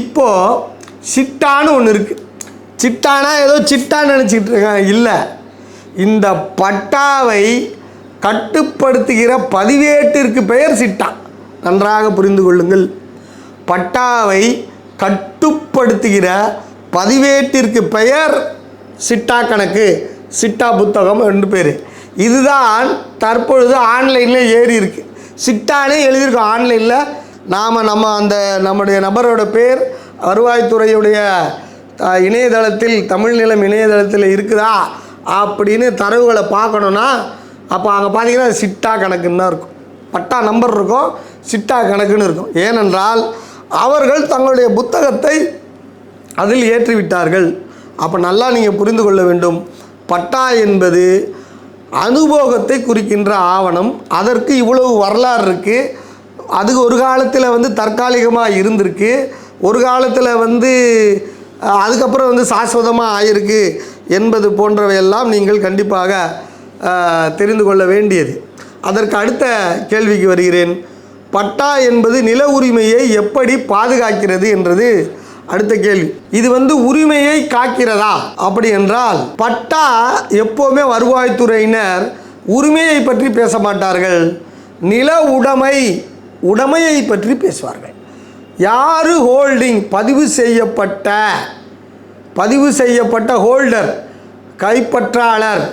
இப்போது சிட்டான்னு ஒன்று இருக்குது சிட்டானா ஏதோ சிட்டான்னு நினச்சிக்கிட்டு இருக்காங்க. இல்லை. இந்த பட்டாவை கட்டுப்படுத்துகிற பதிவேட்டிற்கு பெயர் சிட்டா. நன்றாக புரிந்து கொள்ளுங்கள். பட்டாவை கட்டுப்படுத்துகிற பதிவேட்டிற்கு பெயர் சிட்டா கணக்கு. சிட்டா புத்தகம் ரெண்டு பேர். இதுதான் தற்பொழுது ஆன்லைனில் ஏறி இருக்கு. சிட்டானே எழுதியிருக்கோம். ஆன்லைனில் நாம் நம்ம அந்த நம்முடைய நபரோட பேர் வருவாய்த்துறையுடைய இணையதளத்தில் தமிழ் நிலம் இணையதளத்தில் இருக்குதா? அப்படின்னு தரவுகளை பார்க்கணுன்னா அப்போ அங்கே பார்த்தீங்கன்னா சிட்டா கணக்குன்னு தான் இருக்கும். பட்டா நம்பர் இருக்கும் சிட்டா கணக்குன்னு இருக்கும். ஏனென்றால் அவர்கள் தங்களுடைய புத்தகத்தை அதில் ஏற்றிவிட்டார்கள். அப்போ நல்லா நீங்கள் புரிந்து கொள்ள வேண்டும். பட்டா என்பது அனுபோகத்தை குறிக்கின்ற ஆவணம். அதற்கு இவ்வளவு வரலாறு இருக்குது அது ஒரு காலத்தில் வந்து தற்காலிகமாக இருந்திருக்கு. ஒரு காலத்தில் வந்து அதுக்கப்புறம் வந்து சாஸ்வதமாக ஆயிருக்கு என்பது போன்றவையெல்லாம் நீங்கள் கண்டிப்பாக தெரிந்து கொள்ள வேண்டியது. அதற்கு அடுத்த கேள்விக்கு வருகிறேன். பட்டா என்பது நில உரிமையை எப்படி பாதுகாக்கிறது என்றது. அடுத்த கேள்வி. இது வந்து உரிமையை காக்கிறதா? அப்படி என்றால் பட்டா எப்போவுமே வருவாய்த்துறையினர் உரிமையை பற்றி பேச மாட்டார்கள். நில உடைமை உடைமையை பற்றி பேசுவார்கள். யார் ஹோல்டிங்? பதிவு செய்யப்பட்ட பதிவு செய்யப்பட்ட ஹோல்டர் கைப்பற்றாளர்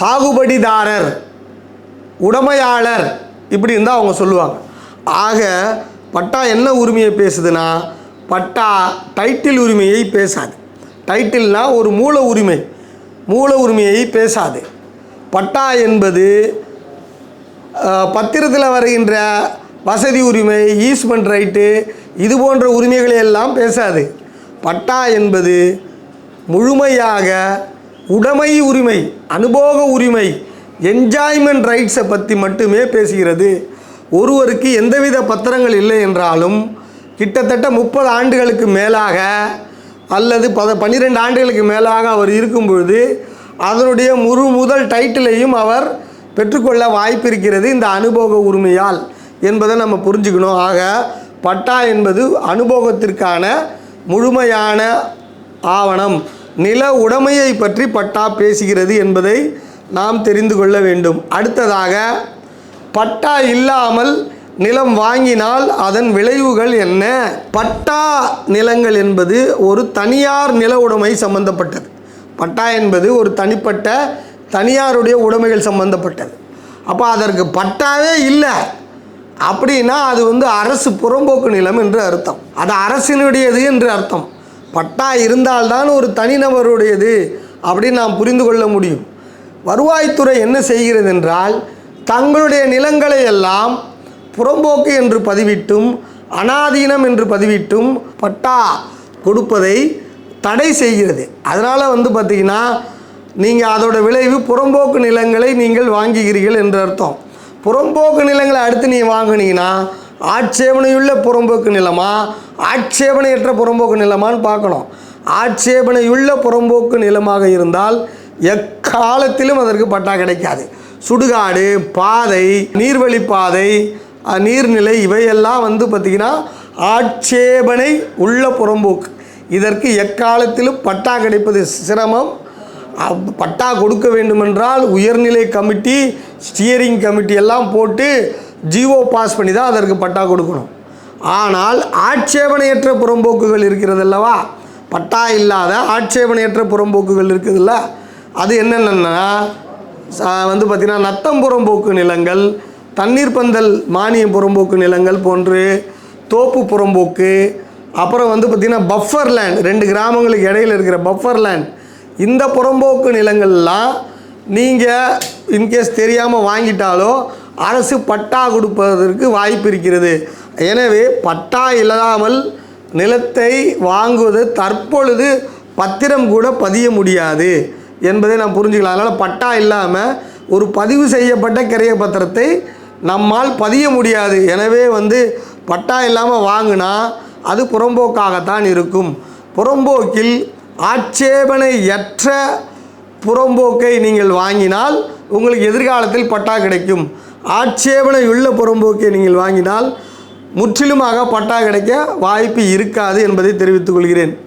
சாகுபடிதாரர் உடைமையாளர் இப்படி இருந்தால் அவங்க சொல்லுவாங்க. ஆக பட்டா என்ன உரிமையை பேசுதுன்னா பட்டா டைட்டில் உரிமையை பேசாது. டைட்டில்னால் ஒரு மூல உரிமை. மூல உரிமையை பேசாது. பட்டா என்பது பத்திரத்தில் வருகின்ற வசதி உரிமை ஈஸ்மெண்ட் ரைட்டு இது போன்ற உரிமைகளை எல்லாம் பேசாது. பட்டா என்பது முழுமையாக உடைமை உரிமை அனுபோக உரிமை என்ஜாய்மெண்ட் ரைட்ஸை பற்றி மட்டுமே பேசுகிறது. ஒருவருக்கு எந்தவித பத்திரங்கள் இல்லை என்றாலும் கிட்டத்தட்ட முப்பது ஆண்டுகளுக்கு மேலாக அல்லது பத பன்னிரெண்டு ஆண்டுகளுக்கு மேலாக அவர் இருக்கும் பொழுது அதனுடைய முழு முதல் டைட்டிலையும் அவர் பெற்றுக்கொள்ள வாய்ப்பு இருக்கிறது இந்த அனுபவ உரிமையால் என்பதை நம்ம புரிஞ்சுக்கணும். ஆக பட்டா என்பது அனுபவத்திற்கான முழுமையான ஆவணம். நில உடைமையை பற்றி பட்டா பேசுகிறது என்பதை நாம் தெரிந்து கொள்ள வேண்டும். அடுத்ததாக பட்டா இல்லாமல் நிலம் வாங்கினால் அதன் விளைவுகள் என்ன? பட்டா நிலங்கள் என்பது ஒரு தனியார் நில உடைமை சம்பந்தப்பட்டது. பட்டா என்பது ஒரு தனிப்பட்ட தனியாருடைய உடைமைகள் சம்பந்தப்பட்டது. அப்போ அதற்கு பட்டாவே இல்லை. அப்படின்னா அது வந்து அரசு புறம்போக்கு நிலம் என்று அர்த்தம். அது அரசினுடையது என்று அர்த்தம். பட்டா இருந்தால்தான் ஒரு தனிநபருடையது அப்படின்னு நாம் புரிந்து கொள்ள முடியும். வருவாய்த்துறை என்ன செய்கிறது என்றால் தங்களுடைய நிலங்களை எல்லாம் புறம்போக்கு என்று பதிவிட்டும் அனாதீனம் என்று பதிவிட்டும் பட்டா கொடுப்பதை தடை செய்கிறது. அதனால் வந்து பார்த்திங்கன்னா நீங்கள் அதோட விளைவு புறம்போக்கு நிலங்களை நீங்கள் வாங்குகிறீர்கள் என்று அர்த்தம். புறம்போக்கு நிலங்களை அடுத்து நீங்கள் வாங்கினீங்கன்னா ஆட்சேபனையுள்ள புறம்போக்கு நிலமா ஆட்சேபனையற்ற புறம்போக்கு நிலமான்னு பார்க்கணும். ஆட்சேபனையுள்ள புறம்போக்கு நிலமாக இருந்தால் எக்காலத்திலும் அதற்கு பட்டா கிடைக்காது. சுடுகாடு பாதை நீர்வழி பாதை நீர்நிலை இவையெல்லாம் வந்து பார்த்திங்கன்னா ஆட்சேபனை உள்ள புறம்போக்கு. இதற்கு எக்காலத்திலும் பட்டா கிடைப்பது சிரமம் பட்டா கொடுக்க வேண்டுமென்றால் உயர்நிலை கமிட்டி ஸ்டியரிங் கமிட்டி எல்லாம் போட்டு ஜிஓ பாஸ் பண்ணி தான் அதற்கு பட்டா கொடுக்கணும். ஆனால் ஆட்சேபனையற்ற புறம்போக்குகள் இருக்கிறது அல்லவா? பட்டா இல்லாத ஆட்சேபனையற்ற புறம்போக்குகள் இருக்குதுல்ல அது என்னென்னா வந்து பார்த்திங்கன்னா நத்தம் புறம்போக்கு நிலங்கள் தண்ணீர் பந்தல் மானியம் புறம்போக்கு நிலங்கள் போன்று தோப்பு புறம்போக்கு அப்புறம் வந்து பார்த்திங்கன்னா பஃபர் லேண்ட் ரெண்டு கிராமங்களுக்கு இடையில இருக்கிற பஃபர் லேண்ட் இந்த புறம்போக்கு நிலங்கள்லாம் நீங்கள் இன்கேஸ் தெரியாமல் வாங்கிட்டாலோ அரசு பட்டா கொடுப்பதற்கு வாய்ப்பு இருக்கிறது. எனவே பட்டா இல்லாமல் நிலத்தை வாங்குவது தற்பொழுது பத்திரம் கூட பதிய முடியாது என்பதை நாம் புரிஞ்சுக்கலாம். அதனால் பட்டா இல்லாமல் ஒரு பதிவு செய்யப்பட்ட கிரைய பத்திரத்தை நம்மால் பதிய முடியாது. எனவே வந்து பட்டா இல்லாமல் வாங்கினா அது புறம்போக்காகத்தான் இருக்கும். புறம்போக்கில் ஆட்சேபனையற்ற புறம்போக்கை நீங்கள் வாங்கினால் உங்களுக்கு எதிர்காலத்தில் பட்டா கிடைக்கும். ஆட்சேபனை உள்ள புறம்போக்கை நீங்கள் வாங்கினால் முற்றிலுமாக பட்டா கிடைக்க வாய்ப்பு இருக்காது என்பதை தெரிவித்துக் கொள்கிறேன்.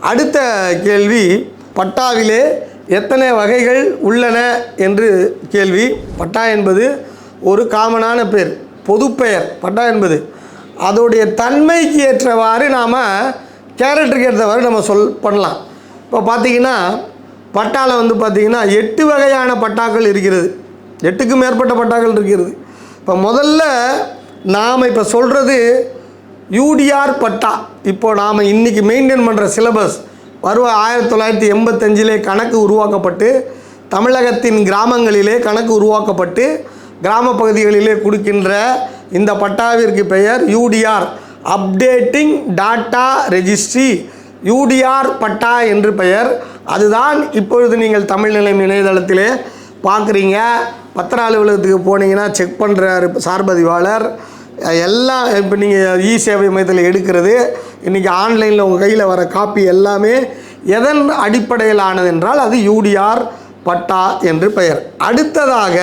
அடுத்த கேள்வி பட்டாவிலே எத்தனை வகைகள் உள்ளன என்று கேள்வி. பட்டா என்பது ஒரு காமனான பேர் பொதுப்பெயர். பட்டா என்பது அதோடைய தன்மைக்கு ஏற்றவாறு நாம் கேரக்டருக்கு ஏற்றவாறு நம்ம சொல் பண்ணலாம். இப்போ பார்த்தீங்கன்னா பட்டாவில் வந்து பார்த்திங்கன்னா எட்டு வகையான பட்டாக்கள் இருக்கிறது. எட்டுக்கும் மேற்பட்ட பட்டாக்கள் இருக்கிறது. இப்போ முதல்ல நாம் இப்போ சொல்கிறது யூடிஆர் பட்டா. இப்போ நாம் இன்றைக்கி மெயின்டைன் பண்ணுற சிலபஸ் வருவ ஆயிரத்தி தொள்ளாயிரத்தி எண்பத்தஞ்சிலே கணக்கு உருவாக்கப்பட்டு தமிழகத்தின் கிராமங்களிலே கணக்கு உருவாக்கப்பட்டு கிராம பகுதிகளிலே கொடுக்கின்ற இந்த பட்டாவிற்கு பெயர் UDR. Updating data registry. UDR பட்டா என்று பெயர். அதுதான் இப்பொழுது நீங்கள் தமிழ் நிலையம் இணையதளத்திலே பார்க்குறீங்க. பத்திர அலுவலகத்துக்கு போனீங்கன்னா செக் பண்ணுறாரு சார்பதிவாளர் எல்லாம் இப்போ நீங்கள் இ சேவை மையத்தில் எடுக்கிறது. இன்றைக்கி ஆன்லைனில் உங்கள் கையில் வர காப்பி எல்லாமே எதன் அடிப்படையிலானது என்றால் அது யூடிஆர் பட்டா என்று பெயர். அடுத்ததாக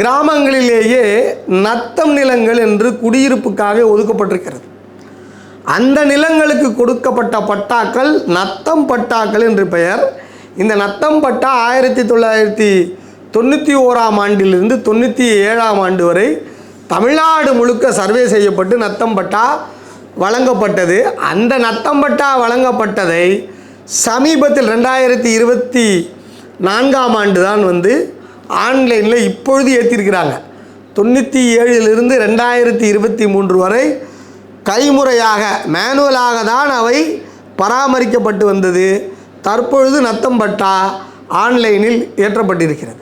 கிராமங்களிலேயே நத்தம் நிலங்கள் என்று குடியிருப்புக்காக ஒதுக்கப்பட்டிருக்கிறது. அந்த நிலங்களுக்கு கொடுக்கப்பட்ட பட்டாக்கள் நத்தம் பட்டாக்கள் என்று பெயர். இந்த நத்தம் பட்டா ஆயிரத்தி தொள்ளாயிரத்தி தொண்ணூற்றி ஓராம் ஆண்டிலிருந்து தொண்ணூற்றி ஏழாம் ஆண்டு வரை தமிழ்நாடு முழுக்க சர்வே செய்யப்பட்டு நத்தம் பட்டா வழங்கப்பட்டது. அந்த நத்தம் பட்டா வழங்கப்பட்டதை சமீபத்தில் ரெண்டாயிரத்தி இருபத்தி நான்காம் ஆண்டு தான் வந்து ஆன்லைனில் இப்பொழுது ஏற்றிருக்கிறாங்க தொண்ணூற்றி ஏழிலிருந்து ரெண்டாயிரத்தி இருபத்தி மூன்று வரை கைமுறையாக மேனுவலாக தான் அவை பராமரிக்கப்பட்டு வந்தது. தற்பொழுது நத்தம் பட்டா ஆன்லைனில் ஏற்றப்பட்டிருக்கிறது.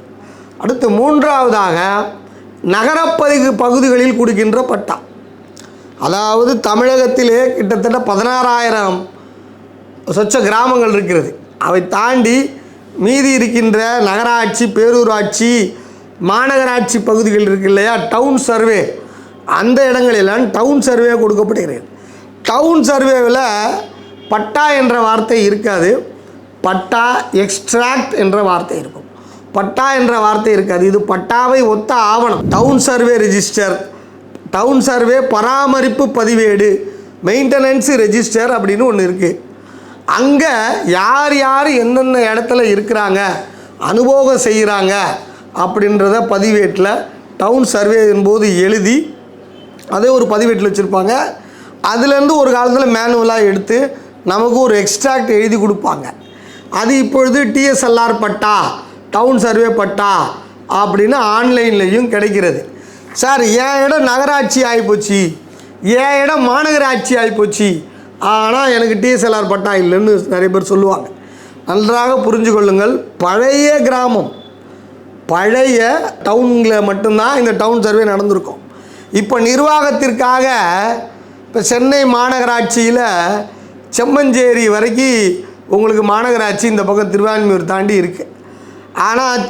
அடுத்து மூன்றாவதாக நகரப்பகுதி பகுதிகளில் கொடுக்கின்ற பட்டா. அதாவது தமிழகத்திலே கிட்டத்தட்ட பதினாறாயிரம் சொச்ச கிராமங்கள் இருக்கிறது. அவை தாண்டி மீதி இருக்கின்ற நகராட்சி பேரூராட்சி மாநகராட்சி பகுதிகள் இருக்கு இல்லையா? டவுன் சர்வே அந்த இடங்களெல்லாம் டவுன் சர்வே கொடுக்கப்படுகிறது. டவுன் சர்வேவில் பட்டா என்ற வார்த்தை இருக்காது. பட்டா எக்ஸ்ட்ராக்ட் என்ற வார்த்தை இருக்கும். பட்டா என்ற வார்த்தை இருக்காது. இது பட்டாவை ஒத்த ஆவணம். Town survey register town survey பராமரிப்பு பதிவேடு மெயின்டெனன்ஸு ரெஜிஸ்டர் அப்படின்னு ஒன்று இருக்குது அங்கே யார் யார் எந்தெந்த இடத்துல இருக்கிறாங்க அனுபவம் செய்கிறாங்க அப்படின்றத பதிவேட்டில் டவுன் சர்வே என்போது எழுதி அதே ஒரு பதிவேட்டில் வச்சுருப்பாங்க. அதுலேருந்து ஒரு காலத்தில் மேனுவலாக எடுத்து நமக்கு ஒரு எக்ஸ்ட்ராக்ட் எழுதி கொடுப்பாங்க. அது இப்பொழுது டிஎஸ்எல்ஆர் பட்டா டவுன் சர்வே பட்டா அப்படின்னு ஆன்லைன்லேயும் கிடைக்கிறது. சார் என் இடம் நகராட்சி ஆகிப்போச்சு என் இடம் மாநகராட்சி ஆகிப்போச்சு ஆனால் எனக்கு டிஎஸ்எல்ஆர் பட்டா இல்லைன்னு நிறைய பேர் சொல்லுவாங்க. நன்றாக புரிஞ்சு கொள்ளுங்கள். பழைய கிராமம் பழைய டவுனில் மட்டும்தான் இந்த டவுன் சர்வே நடந்திருக்கும். இப்போ நிர்வாகத்திற்காக இப்போ சென்னை மாநகராட்சியில் செம்மஞ்சேரி வரைக்கும் உங்களுக்கு மாநகராட்சி இந்த பக்கம் திருவான்மியூர் தாண்டி இருக்குது ஆனால்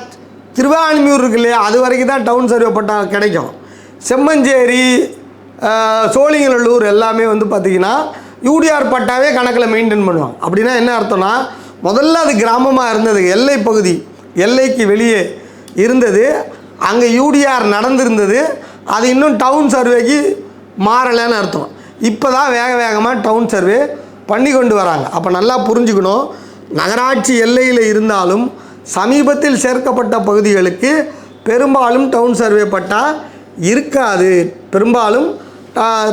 திருவான்மியூர் இருக்கு இல்லையா? அது வரைக்கும் தான் டவுன் சர்வே பட்டா கிடைக்கும். செம்மஞ்சேரி சோழிங்கநல்லூர் எல்லாமே வந்து பார்த்திங்கன்னா யூடிஆர் பட்டாவே கணக்கில் மெயின்டைன் பண்ணுவாங்க. அப்படின்னா என்ன அர்த்தம்னா முதல்ல அது கிராமமாக இருந்தது எல்லை பகுதி எல்லைக்கு வெளியே இருந்தது. அங்கே யூடிஆர் நடந்திருந்தது. அது இன்னும் டவுன் சர்வேக்கு மாறலைன்னு அர்த்தம். இப்போ தான் வேக வேகமாக டவுன் சர்வே பண்ணி கொண்டு வராங்க. அப்போ நல்லா புரிஞ்சுக்கணும். நகராட்சி எல்லையில் இருந்தாலும் சமீபத்தில் சேர்க்கப்பட்ட பகுதிகளுக்கு பெரும்பாலும் டவுன் சர்வே பட்டா இருக்காது. பெரும்பாலும்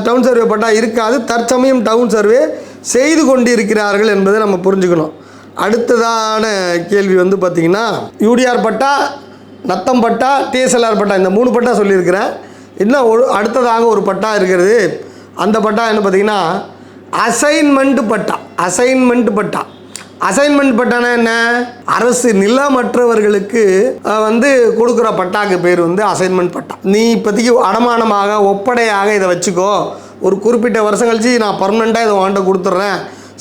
டவுன் சர்வே பட்டா இருக்காது. தற்சமயம் டவுன் சர்வே செய்து கொண்டு இருக்கிறார்கள் என்பதை நம்ம புரிஞ்சுக்கணும். அடுத்ததான கேள்வி வந்து பார்த்திங்கன்னா யூடிஆர் பட்டா நத்தம் பட்டா டிஎஸ்எல்ஆர் பட்டா இந்த மூணு பட்டா சொல்லியிருக்கிறேன். இன்னும் ஒரு அடுத்ததாக ஒரு பட்டா இருக்கிறது. அந்த பட்டா என்ன பார்த்தீங்கன்னா அசைன்மெண்ட் பட்டா. அசைன்மெண்ட் பட்டா. அசைன்மெண்ட் பட்டானா என்ன? அரசு நிலமற்றவர்களுக்கு வந்து கொடுக்குற பட்டாக்கு பேர் வந்து அசைன்மெண்ட் பட்டா. நீ இப்போதைக்கு அடமானமாக ஒப்படையாக இதை வச்சுக்கோ. ஒரு குறிப்பிட்ட வருஷம் கழிச்சு நான் பர்மனெண்ட்டாக இதை வாண்ட கொடுத்துட்றேன்.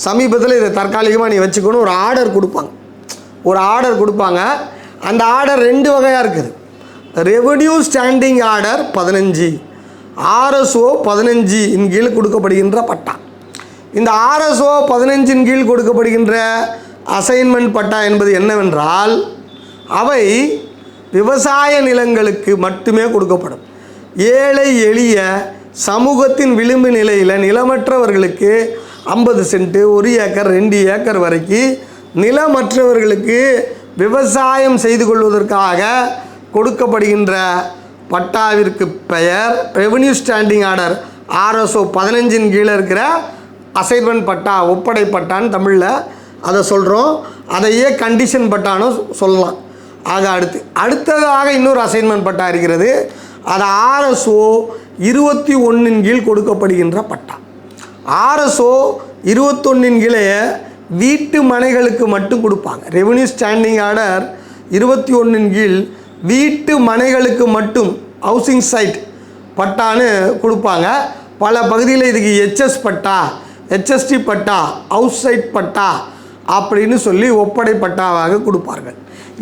சமீபத்தில் இதை தற்காலிகமாக நீ வச்சுக்கணும் ஒரு ஆர்டர் கொடுப்பாங்க. ஒரு ஆர்டர் கொடுப்பாங்க. அந்த ஆர்டர் ரெண்டு வகையாக இருக்குது. ரெவென்யூ ஸ்டாண்டிங் ஆர்டர் பதினஞ்சு. ஆர்எஸ்ஓ பதினஞ்சு இன் கீழ் கொடுக்கப்படுகின்ற பட்டா. இந்த ஆர்எஸ்ஓ பதினஞ்சின் கீழ் கொடுக்கப்படுகின்ற அசைன்மெண்ட் பட்டா என்பது என்னவென்றால் அவை விவசாய நிலங்களுக்கு மட்டுமே கொடுக்கப்படும். ஏழை எளிய சமூகத்தின் விளிம்பு நிலையில் நிலமற்றவர்களுக்கு ஐம்பது சென்ட்டு ஒரு ஏக்கர் ரெண்டு ஏக்கர் வரைக்கும் நிலமற்றவர்களுக்கு விவசாயம் செய்து கொள்வதற்காக கொடுக்கப்படுகின்ற பட்டாவிற்கு பெயர் ரெவன்யூ ஸ்டாண்டிங் ஆர்டர் ஆர்எஸ்ஓ பதினஞ்சின் கீழே இருக்கிற அசைன்மெண்ட் பட்டா ஒப்படை பட்டான்னு தமிழில் அதை சொல்கிறோம் அதையே கண்டிஷன் பட்டான்னு சொல்லலாம். ஆக அடுத்து அடுத்ததாக இன்னொரு அசைன்மெண்ட் பட்டா இருக்கிறது. அது ஆர்எஸ்ஓ இருபத்தி ஒன்றின் கீழ் கொடுக்கப்படுகின்ற பட்டா. ஆர்எஸ்ஓ இருபத்தொன்னின் கீழே வீட்டு மனைகளுக்கு மட்டும் கொடுப்பாங்க. ரெவன்யூ ஸ்டாண்டிங் ஆர்டர் இருபத்தி ஒன்றின் கீழ் வீட்டு மனைகளுக்கு மட்டும் ஹவுசிங் சைட் பட்டான்னு கொடுப்பாங்க. பல பகுதியில் இதுக்கு HS patta HSD patta house site patta அப்படின்னு சொல்லி ஒப்படை பட்டாவாக கொடுப்பார்கள்.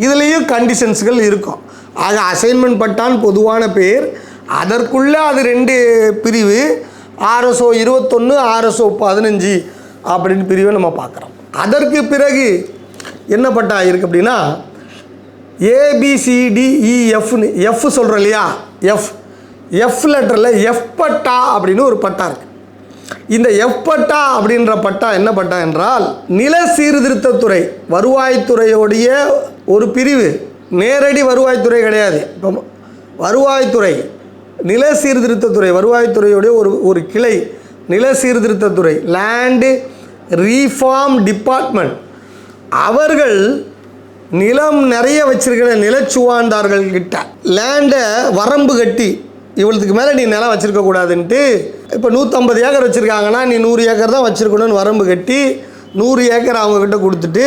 இதுலேயும் கண்டிஷன்ஸ்கள் இருக்கும். ஆக அசைன்மெண்ட் பட்டான் பொதுவான பேர். அதற்குள்ளே அது ரெண்டு பிரிவு. ஆர்எஸ்ஓ இருபத்தொன்று ஆர்எஸ்ஓ பதினஞ்சு அப்படின்னு பிரிவை நம்ம பார்க்குறோம். அதற்கு பிறகு என்ன பட்டா இருக்குது அப்படின்னா ஏபிசிடிஇஎஃப்னு e, எஃப் சொல்கிறோம் இல்லையா? எஃப் எஃப் லெட்டரில் எஃப் பட்டா அப்படின்னு ஒரு பட்டா இருக்குது இந்த எஃப் பட்டா அப்படின்ற பட்டா என்ன பட்டா என்றால் நில சீர்திருத்தத்துறை வருவாய்த்துறையோடைய ஒரு பிரிவு. நேரடி வருவாய்த்துறை கிடையாது. இப்போ வருவாய்த்துறை நில சீர்திருத்தத்துறை வருவாய்த்துறையுடைய ஒரு ஒரு கிளை. நில சீர்திருத்தத்துறை லேண்டு ரீஃபார்ம் டிபார்ட்மெண்ட் அவர்கள் நிலம் நிறைய வச்சிருக்கிற நிலச்சுவாண்டார்கள் கிட்ட. லேண்டை வரம்பு கட்டி இவ்வளவுக்கு மேலே நீ நிலம் வச்சுருக்க கூடாதுன்ட்டு இப்போ நூற்றம்பது ஏக்கர் வச்சுருக்காங்கன்னா நீ நூறு ஏக்கர் தான் வச்சுருக்கணும்னு வரம்பு கட்டி நூறு ஏக்கர் அவங்கக்கிட்ட கொடுத்துட்டு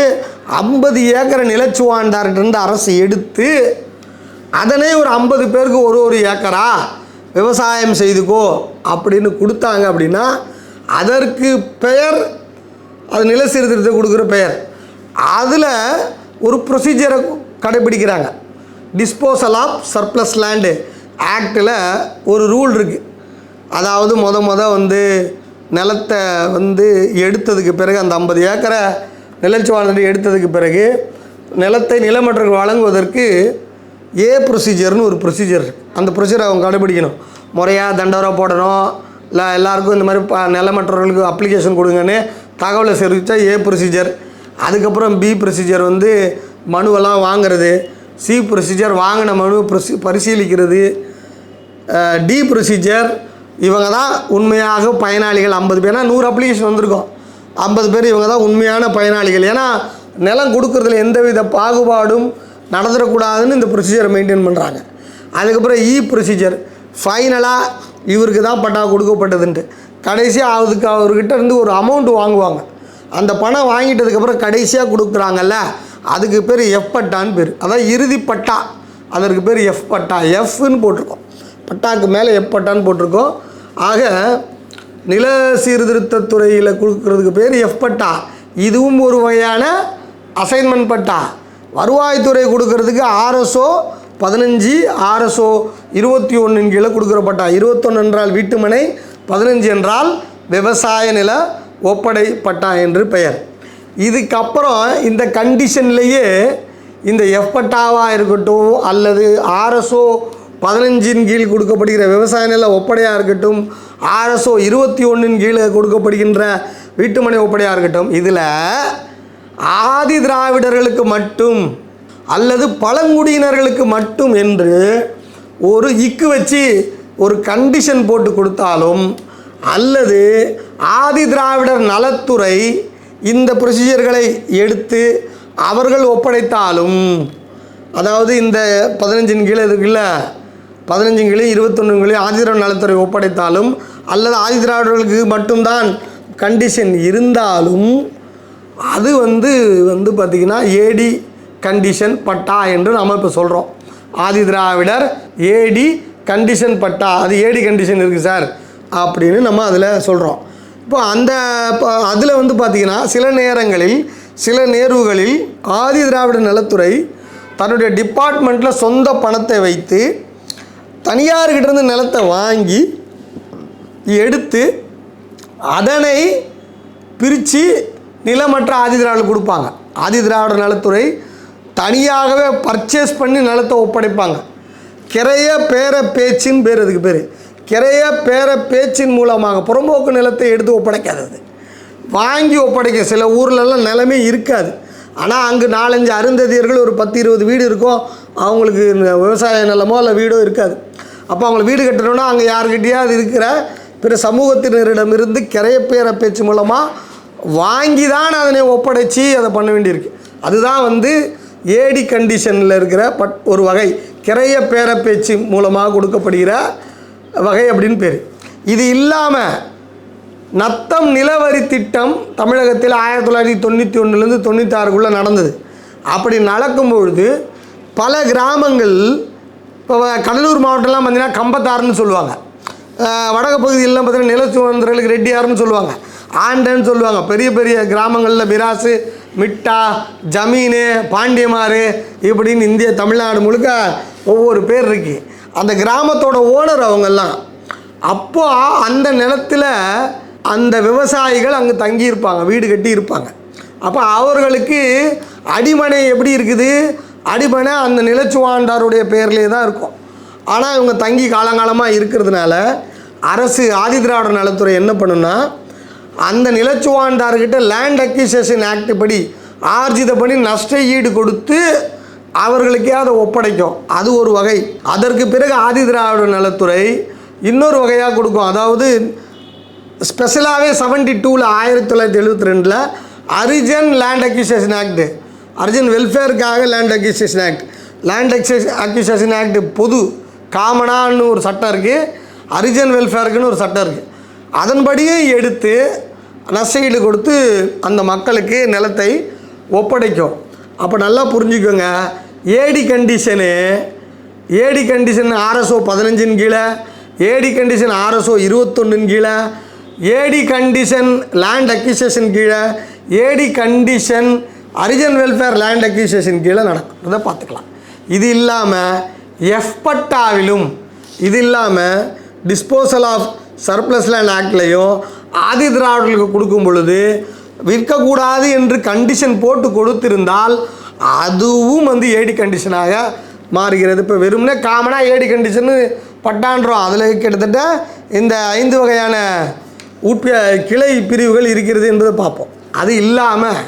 ஐம்பது ஏக்கரை நிலச்சுவாண்டார்கிட்டருந்து அரசு எடுத்து அதனே ஒரு ஐம்பது பேருக்கு ஒரு ஒரு ஏக்கரா விவசாயம் செய்துக்கோ அப்படின்னு கொடுத்தாங்க அப்படின்னா அதற்கு பெயர் அது நில சீர்திருத்தம் கொடுக்குற பெயர். அதில் ஒரு ப்ரொசீஜரை கடைபிடிக்கிறாங்க. டிஸ்போசல் ஆஃப் சர்ப்ளஸ் லேண்டு ஆக்டில் ஒரு ரூல் இருக்குது அதாவது மொத மொதல் வந்து நிலத்தை வந்து எடுத்ததுக்கு பிறகு அந்த ஐம்பது ஏக்கரை நிலச்சி வாழ்ந்துட்டு எடுத்ததுக்கு பிறகு நிலத்தை நிலமற்றவர்கள் வழங்குவதற்கு ஏ ப்ரொசீஜர்னு ஒரு ப்ரொசீஜர் அந்த ப்ரொசீஜர் அவங்க கடைபிடிக்கணும். முறையாக தண்டோரா போடணும். இல்லை எல்லாருக்கும் இந்த மாதிரி ப நிலமற்றவர்களுக்கு அப்ளிகேஷன் கொடுங்கன்னு தகவலை தெரிவித்தா ஏ ப்ரொசீஜர் அதுக்கப்புறம் பி ப்ரொசீஜர் வந்து மனுவெல்லாம் வாங்குறது சி ப்ரொசீஜர் வாங்கின மனு ப்ரொசி பரிசீலிக்கிறது. டி ப்ரொசீஜர் இவங்க தான் உண்மையாக பயனாளிகள் ஐம்பது பேர்னா நூறு அப்ளிகேஷன் வந்திருக்கும். ஐம்பது பேர் இவங்க தான் உண்மையான பயனாளிகள். ஏன்னா நிலம் கொடுக்குறதுல எந்தவித பாகுபாடும் நடந்துடக்கூடாதுன்னு இந்த ப்ரொசீஜரை மெயின்டைன் பண்ணுறாங்க அதுக்கப்புறம் இ ப்ரொசீஜர் ஃபைனலாக இவருக்கு தான் பட்டா கொடுக்கப்பட்டதுன்ட்டு. கடைசியாக அதுக்கு அவர்கிட்ட இருந்து ஒரு அமௌண்ட் வாங்குவாங்க. அந்த பணம் வாங்கிட்டதுக்கப்புறம் கடைசியாக கொடுக்குறாங்கல்ல அதுக்கு பேர் எஃப் பட்டான்னு பேர். அதான் இறுதி பட்டா. அதற்கு பேர் எஃப் பட்டா. எஃப்னு போட்டிருக்கோம். பட்டாக்கு மேலே எஃப் பட்டான்னு போட்டிருக்கோம். ஆக நில சீர்திருத்த துறையில் கொடுக்கறதுக்கு பேர் எஃப் பட்டா. இதுவும் ஒரு வகையான அசைன்மெண்ட் பட்டா. வருவாய்த்துறை கொடுக்கறதுக்கு ஆர்எஸ்ஓ பதினஞ்சு ஆர்எஸ்ஓ இருபத்தி ஒன்றின் கீழே கொடுக்குற பட்டா. இருபத்தொன்று என்றால் வீட்டுமனை பதினஞ்சு என்றால் விவசாய நில ஒப்படை பட்டா என்று பெயர். இதுக்கப்புறம் இந்த கண்டிஷன்லேயே இந்த எஃப் பட்டாவாக இருக்கட்டும் அல்லது ஆர்எஸ்ஓ பதினஞ்சின் கீழ் கொடுக்கப்படுகிற விவசாய நில ஒப்படையாக இருக்கட்டும் ஆர்எஸ்ஓ இருபத்தி ஒன்றின் கீழே கொடுக்கப்படுகின்ற வீட்டுமனை ஒப்படையாக இருக்கட்டும் இதில் ஆதி திராவிடர்களுக்கு மட்டும் அல்லது பழங்குடியினர்களுக்கு மட்டும் என்று ஒரு இக்கு வச்சு ஒரு கண்டிஷன் போட்டு கொடுத்தாலும் அல்லது ஆதி திராவிடர் நலத்துறை இந்த ப்ரொசீஜர்களை எடுத்து அவர்கள் ஒப்படைத்தாலும் அதாவது இந்த பதினஞ்சின் கீழே இருக்குல்ல பதினஞ்சின் கீழே இருபத்தொன்னு கீழே ஆதிதிராவிட நலத்துறை ஒப்படைத்தாலும் அல்லது ஆதிதிராவிடர்களுக்கு மட்டும்தான் கண்டிஷன் இருந்தாலும் அது வந்து வந்து பார்த்திங்கன்னா ஏடி கண்டிஷன் பட்டா என்று நம்ம இப்போ சொல்கிறோம் ஆதி திராவிடர் ஏடி கண்டிஷன் பட்டா அது ஏடி கண்டிஷன் இருக்குது சார். அப்படின்னு நம்ம அதில் சொல்கிறோம் இப்போ அந்த அதில் வந்து பார்த்திங்கன்னா சில நேரங்களில் சில நேர்வுகளில் ஆதி திராவிட நலத்துறை தன்னுடைய டிபார்ட்மெண்ட்டில் சொந்த பணத்தை வைத்து தனியார்கிட்டேருந்து நிலத்தை வாங்கி எடுத்து அதனை பிரித்து நிலமற்ற ஆதி திராவிடர் கொடுப்பாங்க. ஆதி திராவிட நலத்துறை தனியாகவே பர்ச்சேஸ் பண்ணி நிலத்தை ஒப்படைப்பாங்க. கிரைய பேர பேச்சுன்னு பேர் அதுக்கு பேர். கிரைய பேர பேச்சின் மூலமாக புறம்போக்கு நிலத்தை எடுத்து ஒப்படைக்காதது. வாங்கி ஒப்படைக்க சில ஊர்லெல்லாம் நிலமே இருக்காது. ஆனால் அங்கே நாலஞ்சு அருந்ததியர்கள் ஒரு பத்து இருபது வீடு இருக்கும் அவங்களுக்கு இந்த விவசாய நிலமோ இல்லை வீடோ இருக்காது. அப்போ அவங்கள வீடு கட்டணும்னா அங்கே யாருக்கிட்டேயாவது இருக்கிற பிற சமூகத்தினரிடமிருந்து கிரைய பேர பேச்சு மூலமாக வாங்கி தான் அதனை ஒப்படைச்சி அதை பண்ண வேண்டியிருக்கு. அதுதான் வந்து ஏடி கண்டிஷனில் இருக்கிற பட் ஒரு வகை. கிரைய பேர பேச்சு மூலமாக கொடுக்கப்படுகிற வகை அப்படின்னு பேர். இது இல்லாமல் நத்தம் நிலவரி திட்டம் தமிழகத்தில் ஆயிரத்தி தொள்ளாயிரத்தி தொண்ணூற்றி ஒன்றுலேருந்து தொண்ணூத்தாறுக்குள்ளே நடந்தது. அப்படி நடக்கும் பொழுது பல கிராமங்கள் இப்போ கடலூர் மாவட்டம்லாம் பார்த்திங்கன்னா கம்பத்தாறுன்னு சொல்லுவாங்க. வடக்கு பகுதியிலலாம் பார்த்தீங்கன்னா நிலச்சுவந்தர்களுக்கு ரெட்டியார்னு சொல்லுவாங்க. ஆண்டன்னு சொல்லுவாங்க. பெரிய பெரிய கிராமங்களில் மிராசு மிட்டா ஜமீனு பாண்டியமாறு இப்படின்னு இந்திய தமிழ்நாடு முழுக்க ஒவ்வொரு பேர் இருக்குது அந்த கிராமத்தோட ஓனர் அவங்கெல்லாம். அப்போ அந்த நிலத்தில் அந்த விவசாயிகள் அங்கே தங்கியிருப்பாங்க வீடு கட்டி இருப்பாங்க அப்போ அவர்களுக்கு அடிமனை எப்படி இருக்குது? அடிமனை அந்த நிலச்சுவாண்டாருடைய பேர்லேயே தான் இருக்கும். ஆனால் இவங்க தங்கி காலங்காலமாக இருக்கிறதுனால அரசு ஆதிதிராவிட நலத்துறை என்ன பண்ணுன்னா அந்த நிலச்சுவாண்டார்கிட்ட லேண்ட் அக்யூசேஷன் ஆக்ட் படி ஆர்ஜிதப்படி நஷ்ட ஈடு கொடுத்து அவர்களுக்கே அதை ஒப்படைக்கும். அது ஒரு வகை. அதற்கு பிறகு ஆதிதிராவிட நலத்துறை இன்னொரு வகையாக கொடுக்கும். அதாவது ஸ்பெஷலாகவே செவன்டி டூவில் ஆயிரத்தி தொள்ளாயிரத்தி எழுபத்தி ரெண்டில் Harijan land acquisition act Harijan வெல்ஃபேருக்காக land acquisition act land அக்யூஸ் அக்யூசேஷன் ஆக்ட் பொது காமனான்னு ஒரு சட்டம் இருக்குது அரிஜன் வெல்ஃபேருக்குன்னு ஒரு சட்டம் இருக்குது அதன்படியே எடுத்து நஷ்டஈடு கொடுத்து அந்த மக்களுக்கு நிலத்தை ஒப்படைக்கும். அப்போ நல்லா புரிஞ்சுக்கோங்க. AD condition AD condition RSO பதினஞ்சின் கீழே ஏடி கண்டிஷன் ஆர்எஸ்ஓ இருபத்தொன்னின் கீழே ஏடி கண்டிஷன் லேண்ட் அக்யூசியேஷன் கீழே AD condition Harijan welfare land acquisition கீழே நடக்கிறத பார்த்துக்கலாம். இது இல்லாமல் எஃப்பட்டாவிலும் இது இல்லாமல் டிஸ்போசல் ஆஃப் சர்ப்ளஸ் லேண்ட் ஆக்ட்லேயும் ஆதி திராவிடர்களுக்கு கொடுக்கும் பொழுது விற்கக்கூடாது என்று கண்டிஷன் போட்டு கொடுத்திருந்தால் அதுவும் வந்து ஏடி கண்டிஷனாக மாறுகிறது. இப்போ வெறும்னே காமனாக ஏடி கண்டிஷனு பட்டான்றோம். அதில் கிட்டத்தட்ட இந்த ஐந்து வகையான உட்ப கிளை பிரிவுகள் இருக்கிறது என்பதை பார்ப்போம். அது இல்லாமல்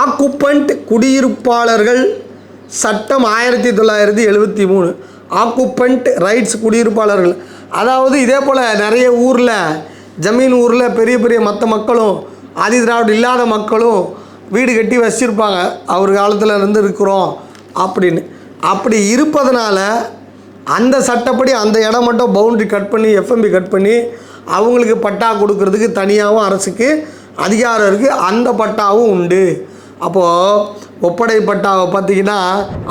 ஆக்குப்பண்ட் குடியிருப்பாளர்கள் சட்டம் ஆயிரத்தி தொள்ளாயிரத்தி எழுபத்தி மூணு. ஆக்குப்பண்ட் ரைட்ஸ் குடியிருப்பாளர்கள். அதாவது இதே போல் நிறைய ஊரில் ஜமீன் ஊரில் பெரிய பெரிய மற்ற மக்களும் ஆதி திராவிட இல்லாத மக்களும் வீடு கட்டி வச்சிருப்பாங்க. அவர் காலத்தில் இருந்து இருக்கிறோம் அப்படின்னு. அப்படி இருப்பதனால அந்த சட்டப்படி அந்த இடம் மட்டும் பவுண்ட்ரி கட் பண்ணி எஃப்எம்பி கட் பண்ணி அவங்களுக்கு பட்டா கொடுக்கறதுக்கு தனியாகவும் அரசுக்கு அதிகாரம் இருக்குது அந்த பட்டாவும் உண்டு. அப்போது ஒப்படை பட்டாவை பார்த்தீங்கன்னா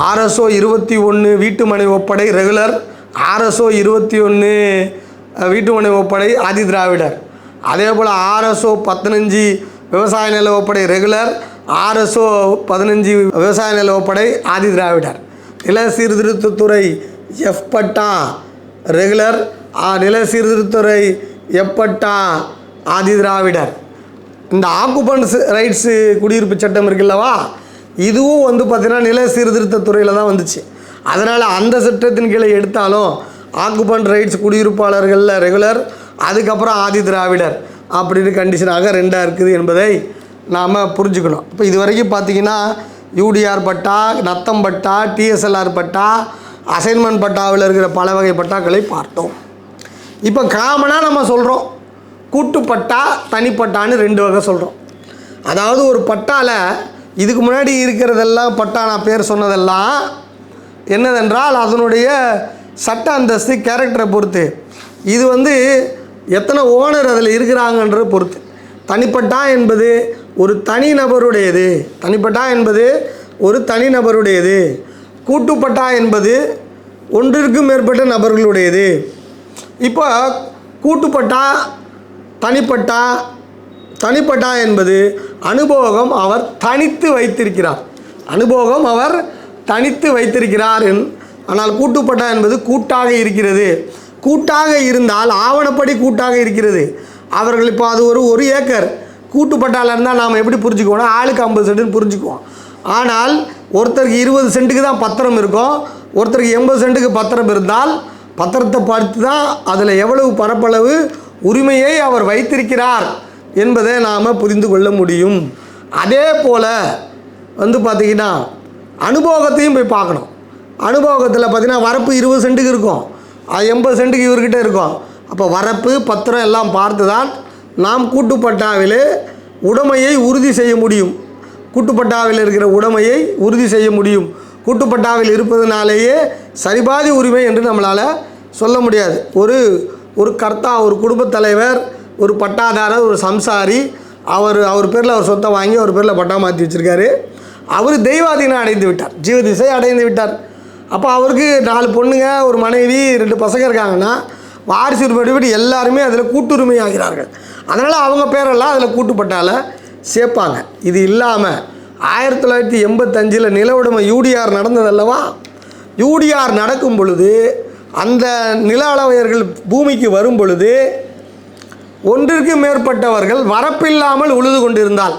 ஆர்எஸ்ஓ இருபத்தி ஒன்று வீட்டு மனை ஒப்படை ரெகுலர் ஆர்எஸ்ஓ இருபத்தி ஒன்று வீட்டு மனை ஒப்படை ஆதி திராவிடர் அதே போல் ஆர்எஸ்ஓ பதினஞ்சு விவசாய நில ஒப்படை ரெகுலர் ஆர்எஸ்ஓ பதினஞ்சு விவசாய நில ஒப்படை ஆதி திராவிடர். நில சீர்திருத்தத்துறை எஃப்பட்டா ரெகுலர். நில சீர்திருத்தத்துறை எப்பட்டா ஆதி திராவிடர். இந்த ஆக்குபன்ஸ் ரைட்ஸு குடியிருப்பு சட்டம் இருக்குல்லவா இதுவும் வந்து பார்த்திங்கன்னா நில சீர்திருத்தத்துறையில் தான் வந்துச்சு. அதனால் அந்த சட்டத்தின் கீழே எடுத்தாலும் ஆக்குபன் ரைட்ஸ் குடியிருப்பாளர்களில் ரெகுலர் அதுக்கப்புறம் ஆதி திராவிடர் அப்படின்னு கண்டிஷனாக ரெண்டாக இருக்குது என்பதை நாம் புரிஞ்சுக்கணும். இப்போ இது வரைக்கும் பார்த்தீங்கன்னா யூடிஆர் பட்டா நத்தம் பட்டா டிஎஸ்எல்ஆர் பட்டா அசைன்மெண்ட் பட்டாவில் இருக்கிற பல வகை பட்டாக்களை பார்த்தோம். இப்போ காமனாக நம்ம சொல்கிறோம் கூட்டுப்பட்டா தனிப்பட்டான்னு ரெண்டு வகை சொல்கிறோம் அதாவது ஒரு பட்டால இதுக்கு முன்னாடி இருக்கிறதெல்லாம் பட்டா நான் பேர் சொன்னதெல்லாம் என்னதென்றால் அதனுடைய சட்ட அந்தஸ்து கேரக்டரை பொறுத்து. இது வந்து எத்தனை ஓனர் அதில் இருக்கிறாங்கன்றதை பொறுத்து. தனிப்பட்டா என்பது ஒரு தனிநபருடையது தனிப்பட்டா என்பது ஒரு தனிநபருடையது கூட்டுப்பட்டா என்பது ஒன்றிற்கும் மேற்பட்ட நபர்களுடையது. இப்போ கூட்டுப்பட்டா தனிப்பட்டா தனிப்பட்டா என்பது அனுபோகம் அவர் தனித்து வைத்திருக்கிறார். அனுபோகம் அவர் தனித்து வைத்திருக்கிறார் என்- ஆனால் கூட்டுப்பட்டா என்பது கூட்டாக இருக்கிறது. கூட்டாக இருந்தால் ஆவணப்படி கூட்டாக இருக்கிறது. அவர்கள் இப்போ அது ஒரு ஒரு ஏக்கர். கூட்டுப்பட்டால இருந்தால் நாம் எப்படி புரிஞ்சுக்குவோம்னா ஆளுக்கு ஐம்பது சென்ட்டுன்னு புரிஞ்சுக்குவோம். ஆனால் ஒருத்தருக்கு இருபது சென்ட்டுக்கு தான் பத்திரம் இருக்கும். ஒருத்தருக்கு எண்பது சென்ட்டுக்கு பத்திரம் இருந்தால் பத்திரத்தை பார்த்து தான் அதில் எவ்வளவு பரப்பளவு உரிமையை அவர் வைத்திருக்கிறார் என்பதை நாம் புரிந்து கொள்ள முடியும். அதே போல் வந்து பார்த்திங்கன்னா அனுபவத்தையும் போய் பார்க்கணும். அனுபவத்தில் பார்த்தீங்கன்னா வரப்பு இருபது சென்ட்டுக்கு இருக்கும். அது எண்பது சென்ட்டுக்கு இவர்கிட்ட இருக்கும். அப்போ வரப்பு பத்திரம் எல்லாம் பார்த்து தான் நாம் கூட்டுப்பட்டாவிலே உடமையை உறுதி செய்ய முடியும். கூட்டுப்பட்டாவில் இருக்கிற உடமையை உறுதி செய்ய முடியும். கூட்டுப்பட்டாவில் இருப்பதனாலேயே சரிபாதி உரிமை என்று நம்மளால் சொல்ல முடியாது. ஒரு ஒரு கர்த்தா ஒரு குடும்பத் தலைவர் ஒரு பட்டாதாரர் ஒரு சம்சாரி அவர் அவர் பேரில் அவர் சொத்தை வாங்கி அவர் பேரில் பட்டா மாற்றி வச்சுருக்காரு. அவர் தெய்வாதீனம் அடைந்து விட்டார். ஜீவதிசை அடைந்து விட்டார். அப்போ அவருக்கு நாலு பொண்ணுங்க ஒரு மனைவி ரெண்டு பசங்க இருக்காங்கன்னா வாரிசு உரிமை விட்டு எல்லாருமே அதில் கூட்டுரிமை ஆகிறார்கள். அதனால் அவங்க பேரெல்லாம் அதில் கூட்டுப்பட்டால சேர்ப்பாங்க. இது இல்லாமல் ஆயிரத்தி தொள்ளாயிரத்தி எண்பத்தஞ்சில் நில உடைமை யூடிஆர் நடந்ததல்லவா? யூடிஆர் நடக்கும் பொழுது அந்த நில அளவையர்கள் பூமிக்கு வரும் பொழுது ஒன்றிற்கு மேற்பட்டவர்கள் வரப்பில்லாமல் உழுது கொண்டிருந்தால்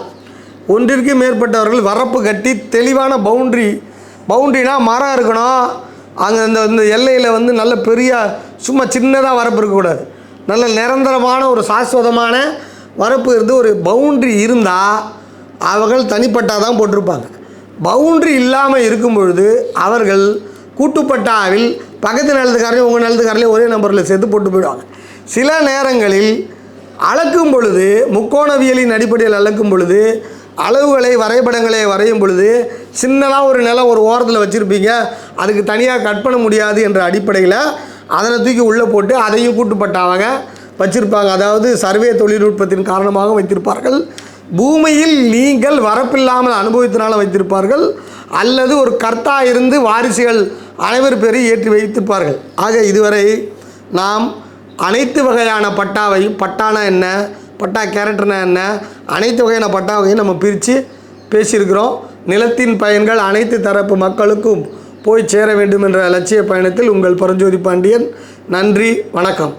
ஒன்றிற்கு மேற்பட்டவர்கள் வரப்பு கட்டி தெளிவான பவுண்ட்ரி பவுண்ட்ரினா மரம் இருக்கணும். அங்கே இந்த இந்த எல்லையில் வந்து நல்ல பெரிய சும்மா சின்னதாக வரப்பு இருக்கக்கூடாது. நல்ல நிரந்தரமான ஒரு சாஸ்வதமான வரப்பு இருந்து ஒரு பவுண்ட்ரி இருந்தால் அவர்கள் தனிப்பட்டா தான் போட்டிருப்பாங்க. பவுண்ட்ரி இல்லாமல் இருக்கும் பொழுது அவர்கள் கூட்டுப்பட்டாவில் பக்கத்து நிலத்துக்காரரையும் உங்கள் நிலத்துக்காரரையும் ஒரே நம்பரில் சேர்த்து போட்டு போயிடுவாங்க. சில நேரங்களில் அளக்கும் பொழுது முக்கோணவியலின் அடிப்படையில் அளக்கும் பொழுது அளவுகளை வரைபடங்களை வரையும் பொழுது சின்னதாக ஒரு நிலம் ஒரு ஓரத்தில் வச்சுருப்பீங்க அதுக்கு தனியாக கட் பண்ண முடியாது என்ற அடிப்படையில் அதனை தூக்கி உள்ளே போட்டு அதையும் கூட்டுப்பட்டாவாங்க. வச்சிருப்பாங்க. அதாவது சர்வே தொழில்நுட்பத்தின் காரணமாக வைத்திருப்பார்கள். பூமியில் நீங்கள் வரப்பில்லாமல் அனுபவித்தனால வைத்திருப்பார்கள். அல்லது ஒரு கர்த்தா இருந்து வாரிசுகள் அனைவர் பேரை ஏற்றி வைத்திருப்பார்கள். ஆக இதுவரை நாம் அனைத்து வகையான பட்டாவையும் பட்டானா என்ன பட்டா கேரக்டர்னா என்ன அனைத்து வகையான பட்டா வகையும் நம்ம பிரித்து பேசியிருக்கிறோம். நிலத்தின் பயன்கள் அனைத்து தரப்பு மக்களுக்கும் போய் சேர வேண்டும் என்ற லட்சிய பயணத்தில் உங்கள் பரஞ்சோதி பாண்டியன். நன்றி வணக்கம்.